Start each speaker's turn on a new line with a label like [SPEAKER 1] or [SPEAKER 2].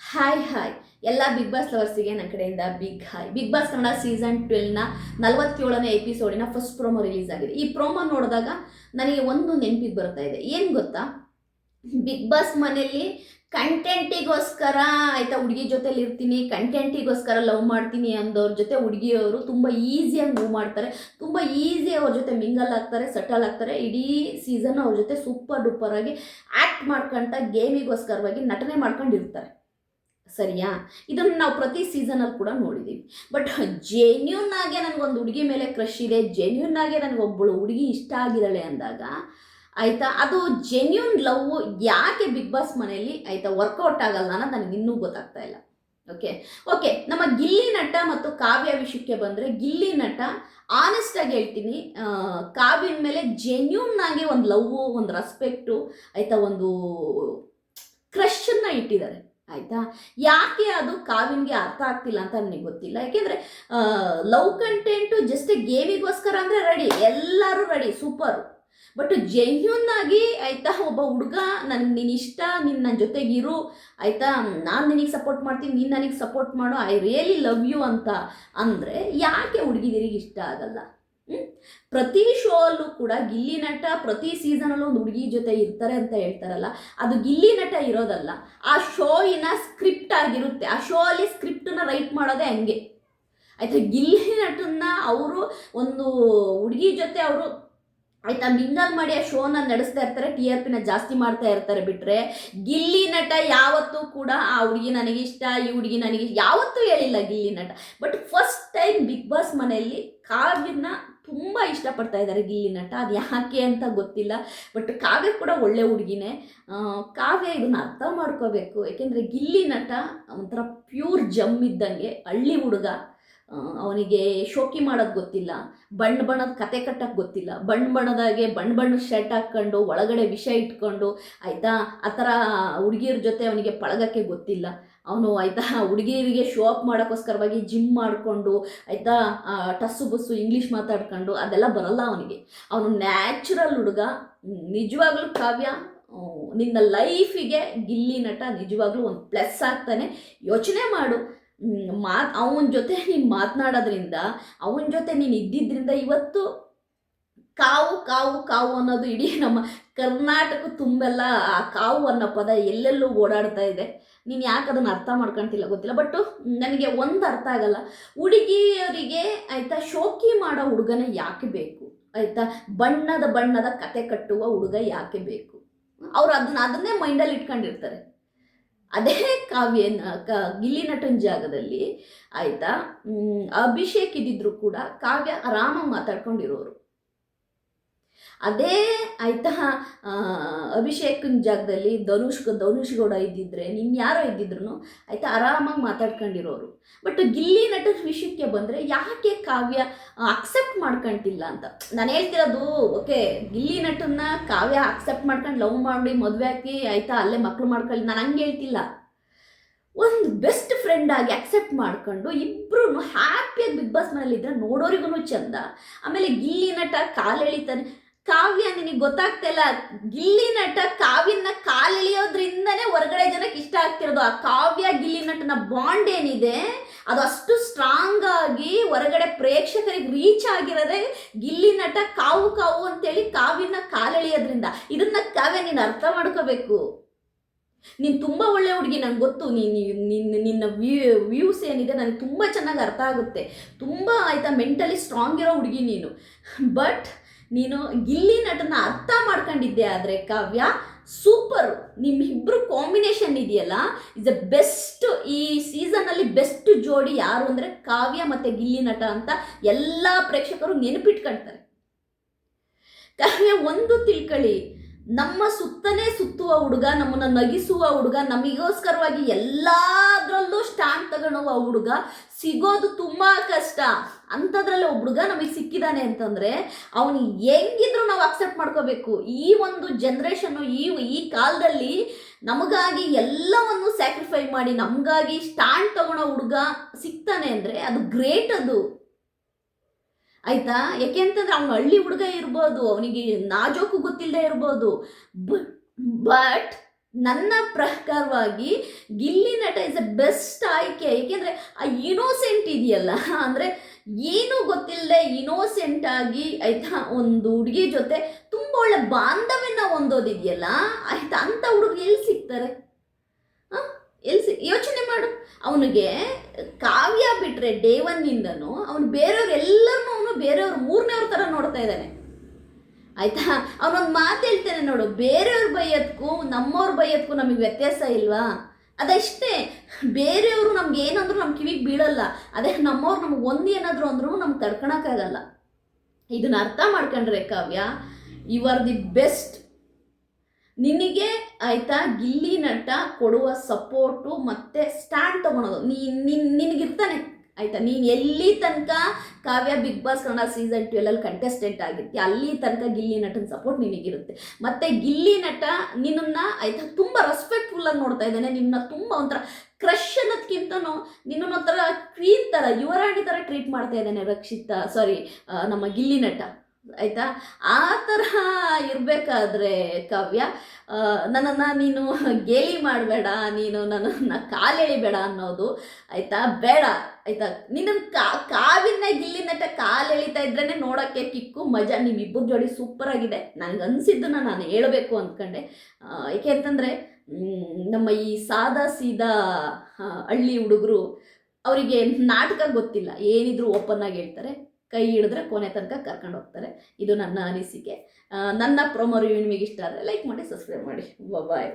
[SPEAKER 1] Hi hi ಎಲ್ಲ big boss ಲವರ್ಸಿಗೆ ನನ್ನ ಕಡೆಯಿಂದ big hi big boss Kannada season ಟ್ವೆಲ್ನ ನಲವತ್ತೇಳನೇ ಎಪಿಸೋಡಿನ ಫಸ್ಟ್ ಪ್ರೋಮೋ ರಿಲೀಸ್ ಆಗಿದೆ. ಈ ಪ್ರೋಮೋ ನೋಡಿದಾಗ ನನಗೆ ಒಂದು ನೆನಪಿಗೆ ಬರ್ತಾ ಇದೆ. ಏನು ಗೊತ್ತಾ? ಬಿಗ್ ಬಾಸ್ ಮನೆಯಲ್ಲಿ ಕಂಟೆಂಟಿಗೋಸ್ಕರ ಆಯಿತಾ ಹುಡುಗಿ ಜೊತೆಲಿ ಇರ್ತೀನಿ ಕಂಟೆಂಟಿಗೋಸ್ಕರ ಲವ್ ಮಾಡ್ತೀನಿ ಅಂದವ್ರ ಜೊತೆ ಹುಡುಗಿಯವರು ತುಂಬ ಈಸಿಯಾಗಿ ಮೂವ್ ಮಾಡ್ತಾರೆ, ತುಂಬ ಈಸಿ ಅವ್ರ ಜೊತೆ ಮಿಂಗಲ್ ಆಗ್ತಾರೆ ಸೆಟಲ್ ಆಗ್ತಾರೆ. ಇಡೀ ಸೀಸನ್ ಅವ್ರ ಜೊತೆ ಸೂಪರ್ ಡೂಪರ್ ಆಗಿ ಆ್ಯಕ್ಟ್ ಮಾಡ್ಕೊಂತ ಗೇಮಿಗೋಸ್ಕರವಾಗಿ ನಟನೆ ಮಾಡ್ಕೊಂಡಿರ್ತಾರೆ. ಸರಿಯಾ? ಇದನ್ನು ನಾವು ಪ್ರತಿ ಸೀಸನಲ್ಲಿ ಕೂಡ ನೋಡಿದ್ದೀವಿ ಬಟ್ ಜೆನ್ಯೂನ್ ಆಗಿ ನನಗೊಂದು ಹುಡುಗಿ ಮೇಲೆ ಕ್ರಶ್ ಇದೆ ಜೆನ್ಯೂನ್ ಆಗಿ ನನಗೊಬ್ಬಳು ಹುಡುಗಿ ಇಷ್ಟ ಆಗಿದ್ದಾಳೆ ಅಂದಾಗ, ಆಯಿತಾ? ಅದು ಜೆನ್ಯೂನ್ ಲವ್ ಯಾಕೆ ಬಿಗ್ ಬಾಸ್ ಮನೆಯಲ್ಲಿ, ಆಯಿತಾ ವರ್ಕೌಟ್ ಆಗಲ್ಲ ಅನ್ನೋದು ನನಗೆ ಇನ್ನೂ ಗೊತ್ತಾಗ್ತಾ ಇಲ್ಲ. ಓಕೆ ಓಕೆ ನಮ್ಮ ಗಿಲ್ಲಿ ನಟ ಮತ್ತು ಕಾವ್ಯ ವಿಷಯಕ್ಕೆ ಬಂದರೆ, ಗಿಲ್ಲಿ ನಟ ಆನೆಸ್ಟಾಗಿ ಹೇಳ್ತೀನಿ ಕಾವ್ಯನ ಮೇಲೆ ಜೆನ್ಯೂನ್ ಆಗಿ ಒಂದು ಲವ್ ಒಂದು ರೆಸ್ಪೆಕ್ಟು ಆಯಿತಾ, ಒಂದು ಕ್ರಶನ್ನ ಇಟ್ಟಿದ್ದಾರೆ. ಆಯಿತಾ? ಯಾಕೆ ಅದು ಕಾವಿನ್ಗೆ ಅರ್ಥ ಆಗ್ತಿಲ್ಲ ಅಂತ ನನಗೆ ಗೊತ್ತಿಲ್ಲ? ಯಾಕೆಂದರೆ ಲವ್ ಕಂಟೆಂಟು ಜಸ್ಟ್ ಗೇಮಿಗೋಸ್ಕರ ಅಂದರೆ ರೆಡಿ ಎಲ್ಲರೂ ರೆಡಿ ಸೂಪರು ಬಟ್ ಜೆನ್ಯೂನ್ ಆಗಿ, ಆಯಿತಾ, ಒಬ್ಬ ಹುಡುಗ ನನಗೆ ನೀನು ಇಷ್ಟ ನಿನ್ನ ನನ್ನ ಜೊತೆಗಿರು ಆಯಿತಾ, ನಾನು ನಿನಗೆ ಸಪೋರ್ಟ್ ಮಾಡ್ತೀನಿ, ನೀನು ನನಗೆ ಸಪೋರ್ಟ್ ಮಾಡು ಐ ರಿಯಲಿ ಲವ್ ಯು ಅಂತ ಅಂದರೆ ಯಾಕೆ ಹುಡುಗಿದಿರಿಗೆ ಇಷ್ಟ ಆಗಲ್ಲ? ಪ್ರತಿ ಶೋ ಅಲ್ಲೂ ಕೂಡ ಗಿಲ್ಲಿ ನಟ ಪ್ರತಿ ಸೀಸನಲ್ಲೂ ಒಂದು ಹುಡುಗಿ ಜೊತೆ ಇರ್ತಾರೆ ಅಂತ ಹೇಳ್ತಾರಲ್ಲ, ಅದು ಗಿಲ್ಲಿ ನಟ ಇರೋದಲ್ಲ. ಆ ಶೋಯಿನ ಸ್ಕ್ರಿಪ್ಟ್ ಆಗಿರುತ್ತೆ. ಆ ಶೋ ಅಲ್ಲಿ ಸ್ಕ್ರಿಪ್ಟನ್ನ ರೈಟ್ ಮಾಡೋದೇ ಹಂಗೆ. ಆಯ್ತಾ? ಗಿಲ್ಲಿ ನಟನ್ನ ಅವರು ಒಂದು ಹುಡುಗಿ ಜೊತೆ ಅವರು ಆಯ್ತಾ ಮಿಂಗಲ್ ಮಾಡಿ ಆ ಶೋನ ನಡೆಸ್ತಾ ಇರ್ತಾರೆ ಟಿ ಆರ್ ಪಿನ ಜಾಸ್ತಿ ಮಾಡ್ತಾ ಇರ್ತಾರೆ ಬಿಟ್ರೆ, ಗಿಲ್ಲಿ ನಟ ಯಾವತ್ತೂ ಕೂಡ ಆ ಹುಡುಗಿ ನನಗೆ ಇಷ್ಟ, ಈ ಹುಡುಗಿ ನನಗೆ ಯಾವತ್ತೂ ಹೇಳಿಲ್ಲ Gilli Nata. But first time big boss ಮನೆಯಲ್ಲಿ ಕಾವ್ಯನ ತುಂಬ ಇಷ್ಟಪಡ್ತಾ ಇದ್ದಾರೆ ಗಿಲ್ಲಿ ನಟ. ಅದು ಯಾಕೆ ಅಂತ ಗೊತ್ತಿಲ್ಲ. ಬಟ್ ಕಾವ್ಯ ಕೂಡ ಒಳ್ಳೆ ಹುಡುಗಿನೇ. ಕಾವ್ಯ ಇದನ್ನ ಅರ್ಥ ಮಾಡ್ಕೋಬೇಕು. ಯಾಕೆಂದರೆ ಗಿಲ್ಲಿ ನಟ ಒಂಥರ ಪ್ಯೂರ್ ಜಮ್ ಇದ್ದಂಗೆ ಹಳ್ಳಿ ಹುಡುಗ. ಅವನಿಗೆ ಶೋಕಿ ಮಾಡೋದು ಗೊತ್ತಿಲ್ಲ. ಬಣ್ಣ ಬಣ್ಣದ ಕತೆ ಕಟ್ಟಕ್ಕೆ ಗೊತ್ತಿಲ್ಲ. ಬಣ್ಣ ಬಣ್ಣದಾಗೆ ಬಣ್ಣ ಬಣ್ಣದ ಶರ್ಟ್ ಹಾಕ್ಕೊಂಡು ಒಳಗಡೆ ವಿಷ ಇಟ್ಕೊಂಡು, ಆಯಿತಾ? ಆ ಥರ ಹುಡುಗಿಯರ ಜೊತೆ ಅವನಿಗೆ ಪಳಗಕ್ಕೆ ಗೊತ್ತಿಲ್ಲ. ಅವನು ಆಯಿತಾ ಹುಡುಗಿಯರಿಗೆ ಶೋ ಅಪ್ ಮಾಡೋಕ್ಕೋಸ್ಕರವಾಗಿ ಜಿಮ್ ಮಾಡಿಕೊಂಡು, ಆಯಿತಾ ಟಸ್ಸು ಬಸ್ಸು ಇಂಗ್ಲೀಷ್ ಮಾತಾಡ್ಕೊಂಡು ಅದೆಲ್ಲ ಬರಲ್ಲ ಅವನಿಗೆ. ಅವನು ನ್ಯಾಚುರಲ್ ಹುಡುಗ, ನಿಜವಾಗ್ಲೂ ಕಾವ್ಯ ನಿನ್ನ ಲೈಫಿಗೆ ಗಿಲ್ಲಿ ನಟ ನಿಜವಾಗ್ಲೂ ಒಂದು ಪ್ಲಸ್ ಆಗ್ತಾನೆ. ಯೋಚನೆ ಮಾಡು. ಮಾತು, ಅವನ ಜೊತೆ ನೀನು ಮಾತನಾಡೋದ್ರಿಂದ, ಅವನ ಜೊತೆ ನೀನು ಇದ್ದಿದ್ದರಿಂದ ಇವತ್ತು ಕಾವು ಕಾವು ಕಾವು ಅನ್ನೋದು ಇಡೀ ನಮ್ಮ ಕರ್ನಾಟಕ ತುಂಬೆಲ್ಲ ಆ ಕಾವು ಅನ್ನೋ ಪದ ಎಲ್ಲೆಲ್ಲೂ ಓಡಾಡ್ತಾ ಇದೆ. ನೀನು ಯಾಕೆ ಅದನ್ನು ಅರ್ಥ ಮಾಡ್ಕೊಂತಿಲ್ಲ ಗೊತ್ತಿಲ್ಲ. ಬಟ್ ನನಗೆ ಒಂದು ಅರ್ಥ ಆಗಲ್ಲ. ಹುಡುಗಿಯರಿಗೆ ಆಯಿತಾ ಶೋಕಿ ಮಾಡೋ ಹುಡುಗನ ಯಾಕೆ ಬೇಕು? ಆಯಿತಾ ಬಣ್ಣದ ಬಣ್ಣದ ಕತೆ ಕಟ್ಟುವ ಹುಡುಗ ಯಾಕೆ ಬೇಕು? ಅವ್ರು ಅದನ್ನ ಅದನ್ನೇ ಮೈಂಡಲ್ಲಿ ಇಟ್ಕೊಂಡಿರ್ತಾರೆ. ಅದೇ ಕಾವ್ಯನ ಕ ಗಿಲ್ಲಿ ನಟನ್ ಜಾಗದಲ್ಲಿ ಆಯಿತಾ ಅಭಿಷೇಕ್ ಇದ್ದಿದ್ರು ಕೂಡ ಕಾವ್ಯ ಆರಾಮಾಗಿ ಮಾತಾಡ್ಕೊಂಡಿರೋರು. ಅದೇ ಆಯಿತಾ ಅಭಿಷೇಕನ ಜಾಗದಲ್ಲಿ ಧನುಷ್ ಧನುಷ್ ಗೌಡ ಇದ್ದಿದ್ರೆ ಯಾರೋ ಇದ್ದಿದ್ರು ಆಯಿತಾ, ಆರಾಮಾಗಿ ಮಾತಾಡ್ಕೊಂಡಿರೋರು. ಬಟ್ ಗಿಲ್ಲಿ ನಟನ ವಿಷಯಕ್ಕೆ ಬಂದರೆ ಯಾಕೆ ಕಾವ್ಯ ಅಕ್ಸೆಪ್ಟ್ ಮಾಡ್ಕೊಂತಿಲ್ಲ ಅಂತ? ನಾನು ಹೇಳ್ತಿರೋದು, ಓಕೆ, ಗಿಲ್ಲಿ ನಟನ್ನ ಕಾವ್ಯ ಅಕ್ಸೆಪ್ಟ್ ಮಾಡ್ಕೊಂಡು ಲವ್ ಮಾಡಿ ಮದುವೆ ಹಾಕಿ ಆಯಿತಾ, ಅಲ್ಲೇ ಮಕ್ಳು ಮಾಡ್ಕೊಳ್ಳಿ, ನಾನು ಹಂಗೆ ಹೇಳ್ತಿಲ್ಲ. ಒಂದು ಬೆಸ್ಟ್ ಫ್ರೆಂಡ್ ಆಗಿ ಅಕ್ಸೆಪ್ಟ್ ಮಾಡ್ಕೊಂಡು ಇಬ್ಬರೂ ಹ್ಯಾಪಿಯಾಗಿ ಬಿಗ್ ಬಾಸ್ ಮನೇಲಿ ಇದ್ರೆ ನೋಡೋರಿಗೂ ಚಂದ. ಆಮೇಲೆ ಗಿಲ್ಲಿ ನಟ ಕಾಲು ಎಳಿತಾನೆ ಕಾವ್ಯ ನಿನಗೆ ಗೊತ್ತಾಗ್ತಿಲ್ಲ ಗಿಲ್ಲಿ ನಟ ಕಾವ್ಯನ ಕಾಲೆಳೆಯೋದ್ರಿಂದನೇ ಹೊರಗಡೆ ಜನಕ್ಕೆ ಇಷ್ಟ ಆಗ್ತಿರೋದು. ಆ ಕಾವ್ಯ, ಗಿಲ್ಲಿ ನಟನ ಬಾಂಡ್ ಏನಿದೆ, ಅದು ಅಷ್ಟು ಸ್ಟ್ರಾಂಗ್ ಆಗಿ ಹೊರಗಡೆ ಪ್ರೇಕ್ಷಕರಿಗೆ ರೀಚ್ ಆಗಿರೋದೇ ಗಿಲ್ಲಿ ನಟ ಕಾವು ಕಾವು ಅಂತೇಳಿ ಕಾವ್ಯನ ಕಾಲೆಳೆಯೋದ್ರಿಂದ. ಇದನ್ನ ಕಾವ್ಯ ನೀನು ಅರ್ಥ ಮಾಡ್ಕೋಬೇಕು. ನೀನು ತುಂಬ ಒಳ್ಳೆ ಹುಡುಗಿ ನನ್ಗೆ ಗೊತ್ತು. ನೀನು ನಿನ್ನ ನಿನ್ನ ವ್ಯೂ, ವ್ಯೂಸ್ ಏನಿದೆ ನನಗೆ ತುಂಬ ಚೆನ್ನಾಗಿ ಅರ್ಥ ಆಗುತ್ತೆ. ತುಂಬ ಆಯಿತಾ ಮೆಂಟಲಿ ಸ್ಟ್ರಾಂಗ್ ಇರೋ ಹುಡುಗಿ ನೀನು. ಬಟ್ ನೀನು ಗಿಲ್ಲಿ ನಟನ ಅರ್ಥ ಮಾಡ್ಕೊಂಡಿದ್ದೆ ಆದರೆ ಕಾವ್ಯ ಸೂಪರ್ ನಿಮ್ಮಿಬ್ಬರು ಕಾಂಬಿನೇಷನ್ ಇದೆಯಲ್ಲ? ಇಸ್ ದ ಬೆಸ್ಟ್ ಈ ಸೀಸನ್ನಲ್ಲಿ ಬೆಸ್ಟ್ ಜೋಡಿ ಯಾರು ಅಂದರೆ ಕಾವ್ಯ ಮತ್ತು ಗಿಲ್ಲಿ ನಟ ಅಂತ ಎಲ್ಲ ಪ್ರೇಕ್ಷಕರು ನೆನಪಿಟ್ಕೊಳ್ತಾರೆ ಕಾವ್ಯ, ಒಂದು ತಿಳ್ಕೊಳ್ಳಿ ನಮ್ಮ ಸುತ್ತನೇ ಸುತ್ತುವ ಹುಡುಗ, ನಮ್ಮನ್ನ ನಗಿಸುವ ಹುಡುಗ, ನಮಗೋಸ್ಕರವಾಗಿ ಎಲ್ಲದರಲ್ಲೂ ಸ್ಟ್ಯಾಂಡ್ ತಗೊಳ್ಳುವ ಹುಡುಗ ಸಿಗೋದು ತುಂಬ ಕಷ್ಟ. ಅಂಥದ್ರಲ್ಲಿ ಒಬ್ಬ ಹುಡುಗ ನಮಗೆ ಸಿಕ್ಕಿದ್ದಾನೆ ಅಂತಂದರೆ, ಅವನು ಹೆಂಗಿದ್ರು ನಾವು ಅಕ್ಸೆಪ್ಟ್ ಮಾಡ್ಕೋಬೇಕು. ಈ ಒಂದು ಜನ್ರೇಷನ್ನು ಈ ಈ ಕಾಲದಲ್ಲಿ ನಮಗಾಗಿ ಎಲ್ಲವನ್ನು ಸ್ಯಾಕ್ರಿಫೈ ಮಾಡಿ, ನಮಗಾಗಿ ಸ್ಟ್ಯಾಂಡ್ ತಗೊಳ್ಳೋ ಹುಡುಗ ಸಿಗ್ತಾನೆ ಅಂದರೆ ಅದು ಗ್ರೇಟ್ ಅದು. ಆಯ್ತಾ? ಯಾಕೆ ಅಂತಂದ್ರೆ ಅವ್ನು ಹಳ್ಳಿ ಹುಡುಗ ಇರ್ಬೋದು, ಅವನಿಗೆ ನಾಜೋಕು ಗೊತ್ತಿಲ್ಲದೆ ಇರ್ಬೋದು. ಬಟ್ ನನ್ನ ಪ್ರಕಾರವಾಗಿ ಗಿಲ್ಲಿ ನಟ ಇಸ್ ಅ ಬೆಸ್ಟ್ ಆಯ್ಕೆ. ಏಕೆಂದರೆ ಆ ಇನೋಸೆಂಟ್ ಇದೆಯಲ್ಲ, ಅಂದರೆ ಏನೂ ಗೊತ್ತಿಲ್ಲದೆ ಇನೋಸೆಂಟ್ ಆಗಿ, ಆಯ್ತಾ, ಒಂದು ಹುಡುಗಿ ಜೊತೆ ತುಂಬ ಒಳ್ಳೆ ಬಾಂಧವ್ಯನ ಹೊಂದೋದಿದೆಯಲ್ಲ, ಆಯ್ತಾ ಅಂಥ ಹುಡುಗ ಎಲ್ಲಿ ಸಿಗ್ತಾರೆ? ಹಾಂ? ಎಲ್ಲಿ ಸಿ, ಯೋಚನೆ ಮಾಡು. ಅವನಿಗೆ ಕಾವ್ಯ ಬಿಟ್ಟರೆ ಡೇ ಒನ್ನಿಂದನೂ ಅವನು ಬೇರೆಯವ್ರು ಅವನು ಬೇರೆಯವ್ರು ಮೂರನೇವ್ರ ಥರ ನೋಡ್ತಾ ಇದ್ದಾನೆ. ಆಯ್ತಾ? ಅವನೊಂದು ಮಾತು ಹೇಳ್ತೇನೆ ನೋಡು. ಬೇರೆಯವ್ರ ಬೈಯೋದಕ್ಕೂ ನಮ್ಮವ್ರ ಬೈಯೋದಕ್ಕೂ ನಮಗೆ ವ್ಯತ್ಯಾಸ ಇಲ್ವಾ? ಅದಷ್ಟೇ. ಬೇರೆಯವರು ನಮ್ಗೆ ಏನಂದ್ರೂ ನಮ್ಮ ಕಿವಿಗೆ ಬೀಳಲ್ಲ. ಅದೇ ನಮ್ಮವ್ರು ನಮ್ಗೆ ಒಂದು ಏನಾದರೂ ಅಂದ್ರೂ ನಮ್ಗೆ ತಡ್ಕೊಳಕ್ಕಾಗಲ್ಲ ಇದನ್ನ ಅರ್ಥ ಮಾಡ್ಕೊಂಡ್ರೆ Kavya you are the best ನಿನಗೆ ಆಯ್ತಾ ಗಿಲ್ಲಿ ನಟ ಕೊಡುವ ಸಪೋರ್ಟು ಮತ್ತು ಸ್ಟ್ಯಾಂಡ್ ತೊಗೊಳೋದು. ನೀ ನಿನ್ ನಿನಗಿರ್ತಾನೆ. ಆಯಿತಾ? ನೀನು ಎಲ್ಲಿ ತನಕ Kavya big boss Kannada season ಟ್ವೆಲಲ್ಲಿ contestant ಆಗಿರ್ತೀಯ ಅಲ್ಲಿ ತನಕ ಗಿಲ್ಲಿ ನಟನ ಸಪೋರ್ಟ್ ನಿನಗಿರುತ್ತೆ. ಮತ್ತು ಗಿಲ್ಲಿ ನಟ ನಿನ್ನನ್ನು ಆಯ್ತಾ ತುಂಬ ರೆಸ್ಪೆಕ್ಟ್ಫುಲ್ಲಾಗಿ ನೋಡ್ತಾ ಇದ್ದಾನೆ. ನಿನ್ನ ತುಂಬ ಒಂಥರ ಕ್ರಶ್ ಅನ್ನೋದಕ್ಕಿಂತನೂ ನಿನ್ನ ಒಂಥರ ಕ್ವೀನ್ ಥರ ಯುವರಾಣಿ ಥರ ಟ್ರೀಟ್ ಮಾಡ್ತಾ ಇದ್ದಾನೆ ರಕ್ಷಿತಾ ಸಾರಿ ನಮ್ಮ ಗಿಲ್ಲಿ ನಟ. ಆಯಿತಾ? ಆ ತರಹ ಇರಬೇಕಾದ್ರೆ ಕಾವ್ಯ ನನ್ನನ್ನು ನೀನು ಗೇಲಿ ಮಾಡಬೇಡ, ನೀನು ನನ್ನನ್ನು ಕಾಲೆಳಿಬೇಡ ಅನ್ನೋದು, ಆಯಿತಾ? ಬೇಡ, ಆಯ್ತಾ? ನಿನ್ನನ್ನು ಕಾ, ಕಾವಿನ ಗಿಲ್ಲಿ ನಟ ಕಾಲು ಎಳಿತಾ ಇದ್ರೇ ನೋಡೋಕ್ಕೆ ಕಿಕ್ಕು, ಮಜಾ, ನಿಮ್ಮಿಬ್ಬರ ಜೋಡಿ ಸೂಪರ್ ಆಗಿದೆ ನನಗೆ ಅನಿಸಿದ್ದನ್ನು ನಾನು ಹೇಳಬೇಕು ಅಂದ್ಕೊಂಡೆ ಏಕೆ ಅಂತಂದರೆ ನಮ್ಮ ಈ ಸಾದಾ ಸೀದಾ ಹಳ್ಳಿ ಹುಡುಗರು, ಅವರಿಗೆ ನಾಟಕ ಗೊತ್ತಿಲ್ಲ. ಏನಿದ್ರು ಓಪನ್ ಆಗಿ ಹೇಳ್ತಾರೆ. ಕೈ ಹಿಡಿದ್ರೆ ಕೊನೆ ತನಕ ಕರ್ಕೊಂಡು ಹೋಗ್ತಾರೆ. ಇದು ನನ್ನ ಅನಿಸಿಕೆ. ನನ್ನ ಪ್ರೊಮೋ ರಿವ್ಯೂ ನಿಮಗೆ ಇಷ್ಟ ಆದರೆ ಲೈಕ್ ಮಾಡಿ ಸಬ್ಸ್ಕ್ರೈಬ್ ಮಾಡಿ. ಬಾಯ್